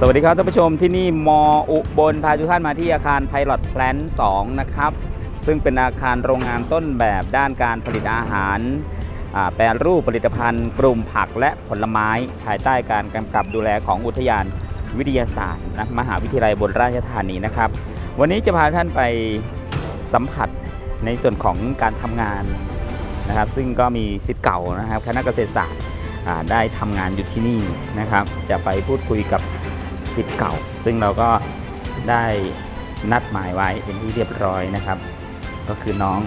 สวัสดีครับท่านผู้ชมที่นี่มอุบลพาทุกท่านมาที่อาคาร Pilot Plant 2 นะครับ ซึ่งเป็นอาคารโรงงานต้นแบบด้านการผลิตอาหาร แปรรูปผลิตภัณฑ์ กลุ่มผักและผลไม้ ภายใต้การกำกับดูแลของอุทยานวิทยาศาสตร์นะมหาวิทยาลัยบนราชธานีนะครับ วันนี้จะพาท่านไปสัมผัสในส่วนของการทำงานนะครับ ซึ่งก็มีสิทธิ์เก่านะครับคณะเกษตรศาสตร์ได้ทำงานอยู่ที่นี่นะครับ จะไปพูดคุยกับ สิทธิ์เก่า ซึ่งเราก็ได้นัดหมายไว้เป็นที่เรียบร้อยนะครับ ก็คือน้อง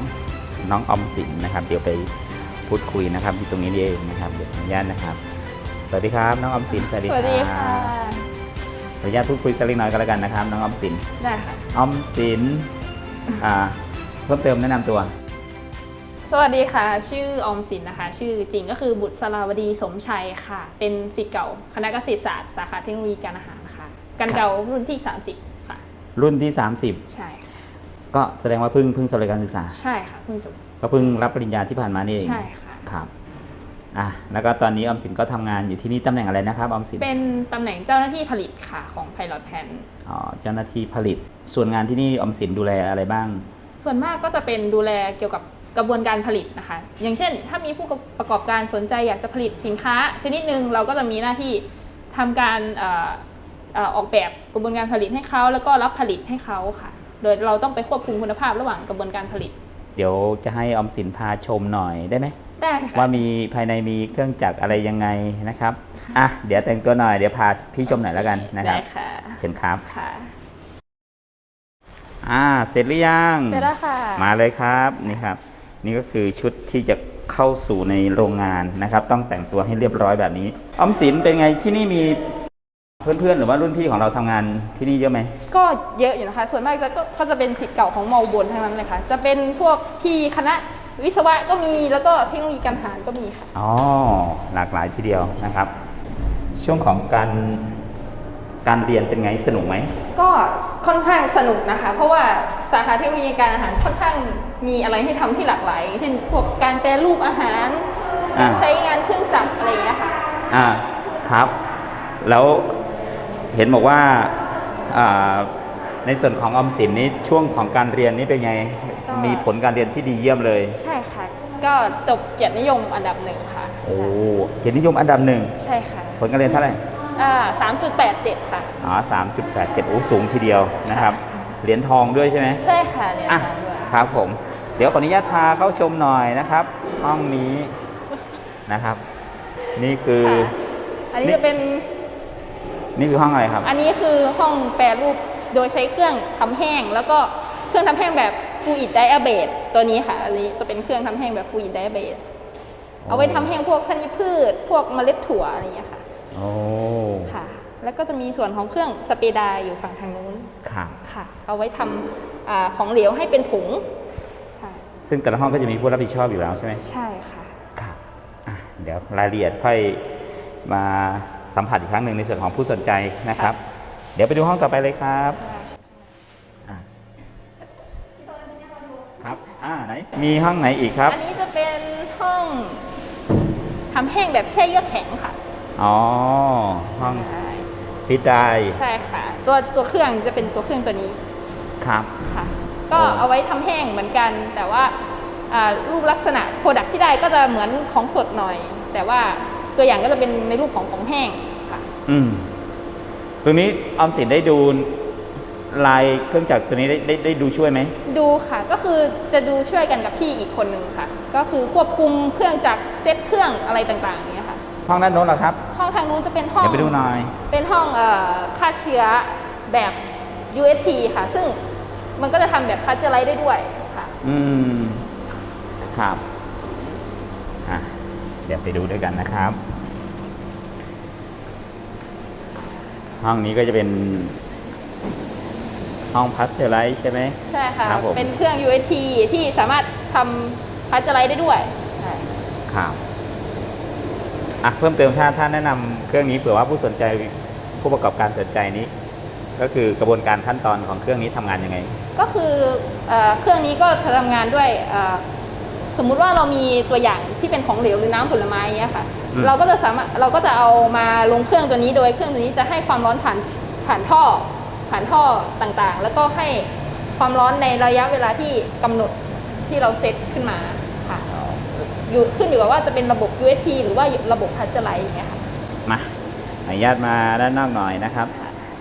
น้องออมสินนะครับ เดี๋ยวไปพูดคุยนะครับที่ตรงนี้นี่เองนะครับเดี๋ยวขออนุญาตนะครับ สวัสดีครับ น้องออมสินสวัสดีสครับวัสดีค่ะขออนุญาตพูดคุยสักเล็กน้อยก็แล้วกันนะครับ น้องออมสินได้ค่ะออมสินอ่าเพิ่มเติมแนะนำตัว สวัสดีค่ะ ชื่อออมสินนะคะ ชื่อจริงก็คือบุตรสลาวดีสมชัยค่ะ เป็นศิษย์เก่าคณะเกษตรศาสตร์สาขาเทคโนโลยีการอาหารค่ะ กันเก่ารุ่นที่ 30 ค่ะ รุ่นที่ใช่30ก็แสดงว่าเพิ่งเพิ่งสำเร็จการศึกษา ใช่ค่ะเพิ่งจบก็เพิ่งรับปริญญาที่ผ่านมานี่เองใช่ค่ะครับอะแล้วก็ตอนนี้ออมสินก็ทำงานอยู่ที่นี่ตำแหน่งอะไรนะครับออมสินเป็นตำแหน่งเจ้าหน้าที่ผลิตค่ะของ Pilot Pan อ๋อเจ้าหน้าที่ผลิต ส่วนงานที่นี่ออมสินดูแลอะไรบ้าง ส่วนมากก็จะเป็นดูแลเกี่ยวกับ กระบวนการผลิตนะคะ อย่างเช่น ถ้ามีผู้ประกอบการสนใจอยากจะผลิตสินค้า ชนิดหนึ่งเราก็จะมีหน้าที่ทำการเอ่อเอ่อออกแบบกระบวนการผลิตให้เขาแล้วก็รับผลิตให้เขาค่ะ โดยเราต้องไปควบคุมคุณภาพระหว่างกระบวนการผลิต เดี๋ยวจะให้ออมสินพาชมหน่อยได้ไหมได้ค่ะว่ามีภายในมีเครื่องจักรอะไรยังไงนะครับอะเดี๋ยวแต่งตัวหน่อยเดี๋ยวพาพี่ชมหน่อยแล้วกันนะครับได้ค่ะเชิญครับค่ะอ่าเสร็จหรือยังเสร็จแล้วค่ะมาเลยครับนี่ครับ นี่ก็คือชุดที่จะเข้าสู่ในโรงงานนะครับ ต้องแต่งตัวให้เรียบร้อยแบบนี้ออมสินเป็นไงที่นี่มีเพื่อนๆ หรือว่ารุ่นพี่ของเราทำงานที่นี่เยอะไหม ก็เยอะอยู่นะคะ ส่วนมากจะก็ก็จะเป็นสิทธิ์เก่าของมอบนทั้งนั้นเลยค่ะ จะเป็นพวกพี่คณะวิศวะก็มีแล้วก็เทคโนโลยีการอาหารก็มีค่ะ อ๋อ หลากหลายทีเดียวนะครับ ช่วงของการ การเรียนเป็นไงสนุกไหม ก็ค่อนข้างสนุกนะคะ เพราะว่าสาขาเทคโนโลยีการอาหารค่อนข้างมีอะไรให้ทำที่หลากหลายอย่างเช่นพวกการแปรรูปอาหารอ่า การใช้งานเครื่องจักรอะไรอย่างเงี้ยค่ะ อ่าครับ แล้วเห็นบอกว่าอ่าในส่วนของออมสินนี้ช่วงของการเรียนนี่เป็นไง ก็ มีผลการเรียนที่ดีเยี่ยมเลย ใช่ค่ะ ก็จบเกียรตินิยมอันดับหนึ่งค่ะ โอ้เกียรตินิยมอันดับหนึ่งใช่ค่ะ ผลการเรียนเท่าไหร่อ่า สามจุดแปดเจ็ดค่ะ อ๋อสามจุดแปดเจ็ดโอ้สูงทีเดียวนะครับค่ะเหรียญทองด้วยใช่ไหมใช่ค่ะเรียนอะทางด้วยครับผม เดี๋ยวขออนุญาตพาเข้าชมหน่อยนะครับ ห้องนี้นะครับ นี่คือค่ะอันนี้จะเป็น นี่คือห้องอะไรครับ อันนี้คือห้องแปรรูปโดยใช้เครื่องทำแห้ง แล้วก็เครื่องทำแห้งแบบ fluid diabase ตัวนี้ค่ะ อันนี้จะเป็นเครื่องทำแห้งแบบ fluid diabase เอาไว้ทำแห้งพวกธัญพืช พวกเมล็ดถั่วอะไรอย่างเงี้ยค่ะ โอ้ค่ะ แล้วก็จะมีส่วนของเครื่องสเปรย์ไดร์อยู่ฝั่งทางนู้นครับ ค่ะ เอาไว้ทำอาของเหลวให้เป็นผงใช่ ซึ่งแต่ละห้องก็จะมีผู้รับผิดชอบอยู่แล้วใช่ไหมใช่ค่ะ ครับอะเดี๋ยวรายละเอียดค่อยมาสัมผัสอีกครั้งหนึ่งในส่วนของผู้สนใจนะครับ เดี๋ยวไปดูห้องต่อไปเลยครับอะครับ อ่าไหน มีห้องไหนอีกครับ อันนี้จะเป็นห้องทำแห้งแบบแช่เยือกแข็งค่ะ อ๋อห้องใช่ฟิตได้ใช่ค่ะ ตัวตัวเครื่องจะเป็นตัวเครื่องตัวนี้ครับค่ะ ก็โอ้เอาไว้ทำแห้งเหมือนกัน แต่ว่าอ่ารูปลักษณะโปรดักที่ได้ก็จะเหมือนของสดหน่อย แต่ว่าตัวอย่างก็จะเป็นในรูปของของแห้งค่ะ อืมตรงนี้ออมสินได้ดูลายเครื่องจักรตัวนี้ได้ได้ได้ดูช่วยไหม ดูค่ะ ก็คือจะดูช่วยกันกับพี่อีกคนนึงค่ะ ก็คือควบคุมเครื่องจักรเซตเครื่องอะไรต่างๆ ห้องด้านโน้นเหรอครับ ห้องทางนู้นจะเป็นห้อง เดี๋ยวไปดูหน่อย เป็นห้องเอ่อฆ่าเชื้อแบบ UST ค่ะ ซึ่งมันก็จะทำแบบพัชเจอร์ไลท์ได้ด้วยค่ะ อืม ครับ อะ เดี๋ยวไปดูด้วยกันนะครับ ห้องนี้ก็จะเป็น ห้องพัสเจอร์ไลท์ใช่ไหม ใช่ค่ะ ครับผม เป็นเครื่อง UST ที่สามารถทำพัชเจอร์ไลท์ได้ด้วย ใช่ ครับ อะเพิ่มเติมถ้าถ้าแนะนำเครื่องนี้เผื่อว่าผู้สนใจผู้ประกอบการสนใจนี้ ก็คือกระบวนการขั้นตอนของเครื่องนี้ทำงานยังไง ก็คือเออเครื่องนี้ก็จะทำงานด้วยเอ่อสมมุติว่าเรามีตัวอย่างที่เป็นของเหลวหรือน้ำผลไม้เนี้ยค่ะอืมเราก็จะสามารถเราก็จะเอามาลงเครื่องตัวนี้โดยเครื่องตัวนี้จะให้ความร้อนผ่านผ่านท่อผ่านท่อต่างๆ แล้วก็ให้ความร้อนในระยะเวลาที่กำหนดที่เราเซตขึ้นมาค่ะ อยู่ขึ้นอยู่กับว่าจะเป็นระบบ UST หรือว่าระบบพัชไลท์อย่างเงี้ยค่ะมาอนุญาตมาด้านนอกหน่อยนะครับ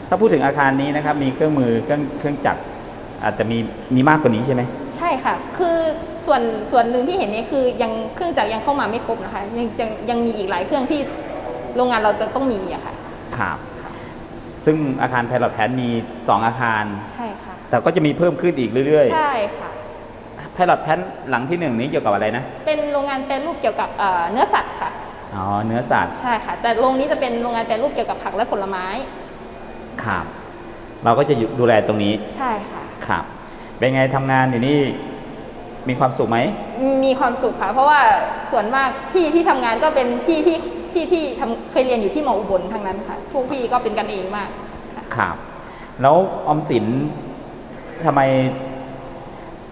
ถ้าพูดถึงอาคารนี้นะครับมีเครื่องมือเครื่องเครื่องจักรอาจจะมีมีมากกว่านี้ใช่ไหมใช่ค่ะ คือส่วนส่วนหนึ่งที่เห็นเนี่ยคือยังเครื่องจักรยังเข้ามาไม่ครบนะคะยังยังยังมีอีกหลายเครื่องที่โรงงานเราจะต้องมีอะค่ะครับค่ะซึ่งอาคารไพลอตแพนมี 2 อาคาร ใช่ค่ะ แต่ก็จะมีเพิ่มขึ้นอีกเรื่อยใช่ค่ะๆไพลอตแพนหลังที่1นี้เกี่ยวกับอะไรนะ เป็นโรงงานแปรรูปเกี่ยวกับเอ่อเนื้อสัตว์ค่ะ อ๋อ เนื้อสัตว์ ใช่ค่ะ แต่โรงนี้จะเป็นโรงงานแปรรูปเกี่ยวกับผักและผลไม้ ครับ เราก็จะอยู่ดูแลตรงนี้ ใช่ค่ะ ครับ เป็นไงทำงานอยู่นี่ มีความสุขไหม มีความสุขค่ะ เพราะว่าส่วนมากพี่ที่ทำงานก็เป็นพี่ที่พี่ที่ทำเคยเรียนอยู่ที่มออุบลทั้งนั้นค่ะ พวกพี่ก็เป็นกันเองมากค่ะครับ แล้วออมสินทำไม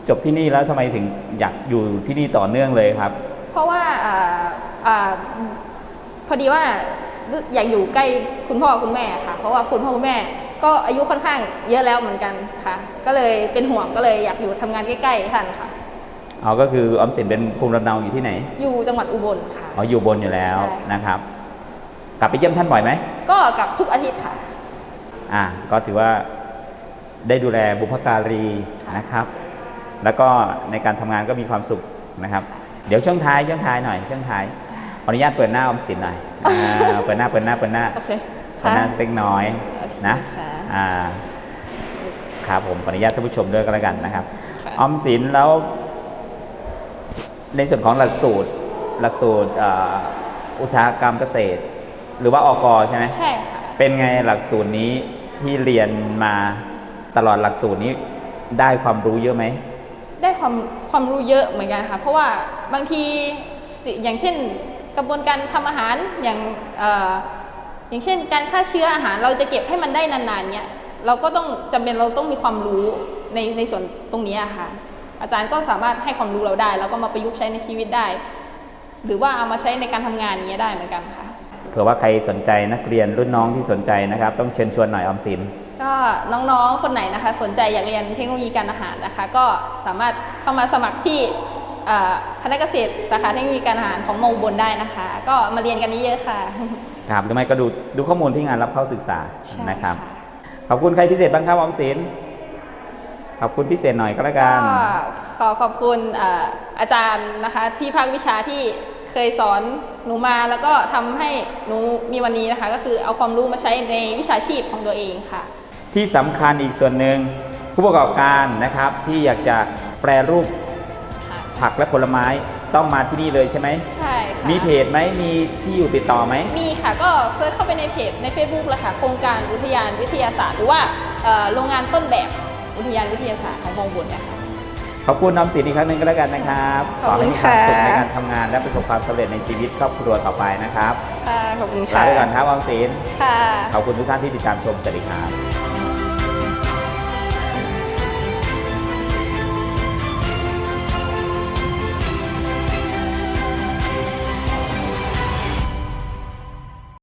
จบที่นี่แล้วทำไมถึงอยากอยู่ที่นี่ต่อเนื่องเลยครับ เพราะว่าอ่าอ่าพอดีว่าอยากอยู่ใกล้คุณพ่อคุณแม่ค่ะ เพราะว่าคุณพ่อคุณแม่ก็อายุค่อนข้างเยอะแล้วเหมือนกันค่ะ ก็เลยเป็นห่วงก็เลยอยากอยู่ทำงานใกล้ๆท่านค่ะอ๋อก็คือออมสินเป็นภูมิลำเนาอยู่ที่ไหนอยู่จังหวัดอุบลค่ะ อ๋ออยู่บนอยู่แล้วใช่ นะครับ กลับไปเยี่ยมท่านบ่อยไหมก็กลับทุกอาทิตย์ค่ะ อ่าก็ถือว่าได้ดูแลบุพการีค่ะ นะครับ แล้วก็ในการทำงานก็มีความสุขนะครับ เดี๋ยวช่วงท้ายช่วงท้ายหน่อยช่วงท้ายขออนุญาตเปิดหน้าออมสินหน่อยอ่าเปิดหน้าเปิดหน้าเปิดหน้าโอเคเปิดหน้าสเล็กน้อยโอเคนะค่ะอ่าครับผมขออนุญาตท่านผู้ชมด้วยก็แล้วกันนะครับค่ะออมสินแล้ว ในส่วนของหลักสูตรหลักสูตรอ่าอุตสาหกรรมเกษตร หรือว่าอกใช่ไหมใช่ค่ะเป็นไงหลักสูตรนี้ที่เรียนมาตลอดหลักสูตรนี้ได้ความรู้เยอะไหมได้ ความความรู้เยอะเหมือนกันค่ะ เพราะว่าบางทีอย่างเช่นกระบวนการทำอาหารอย่างออย่างเช่น การฆ่าเชื้ออาหารเราจะเก็บให้มันได้นานๆเนี่ยเราก็ต้องจำเป็นเราต้องมีความรู้ในในส่วนตรงนี้ค่ะ อาจารย์ก็สามารถให้ความรู้เราได้ แล้วก็มาประยุกต์ใช้ในชีวิตได้ หรือว่าเอามาใช้ในการทำงานอย่างเงี้ยได้เหมือนกันค่ะเผื่อว่าใครสนใจนักเรียนรุ่นน้องที่สนใจนะครับ ต้องเชิญชวนหน่อยออมสิน ก็น้องๆ คนไหนนะคะ สนใจอยากเรียนเทคโนโลยีการอาหารนะคะ ก็สามารถเข้ามาสมัครที่เอ่อคณะเกษตรสาขาเทคโนโลยีการอาหารของมอุบลได้นะคะ ก็มาเรียนกันเยอะๆค่ะ ครับหรือไม่ก็ดูดูข้อมูลที่งานรับเข้าศึกษาใช่นะครับค่ะขอบคุณใครพิเศษบ้างครับออมสินขอบคุณพิเศษหน่อยก็แล้วกัก็นขอขอบคุณเอ่ออาจารย์นะคะที่ภาควิชาที่เคยสอนหนูมาแล้วก็ทำให้หนูมีวันนี้นะคะ ก็คือเอาความรู้มาใช้ในวิชาชีพของตัวเองค่ะ ที่สำคัญอีกส่วนหนึ่งผู้ประกอบการนะครับที่อยากจะแปรรูปค่ะผักและผลไม้ต้องมาที่นี่เลยใช่ไหม ใช่ค่ะมีเพจไหมมีที่อยู่ติดต่อไหม มีค่ะก็เซิร์ชเข้าไปในเพจใน Facebook เลยค่ะโครงการอุทยานวิทยาศาสตร์ หรือว่าเอ่อโรงงานต้นแบบอุทยานวิทยาศาสตร์ของมองบุญนะคะขอบคุณน้ำสินอีกครั้งหนึ่งก็แล้วกันนะครับขอบคุณให้มีความสุขค่ะในการทำงานและประสบความสำเร็จในชีวิตครอบครัวต่อไปนะครับค่ะขอบคุณลาค่ะไปก่อนครับออมสินค่ะ ขอบคุณทุกท่านที่ติดตามชมสวัสดีครับ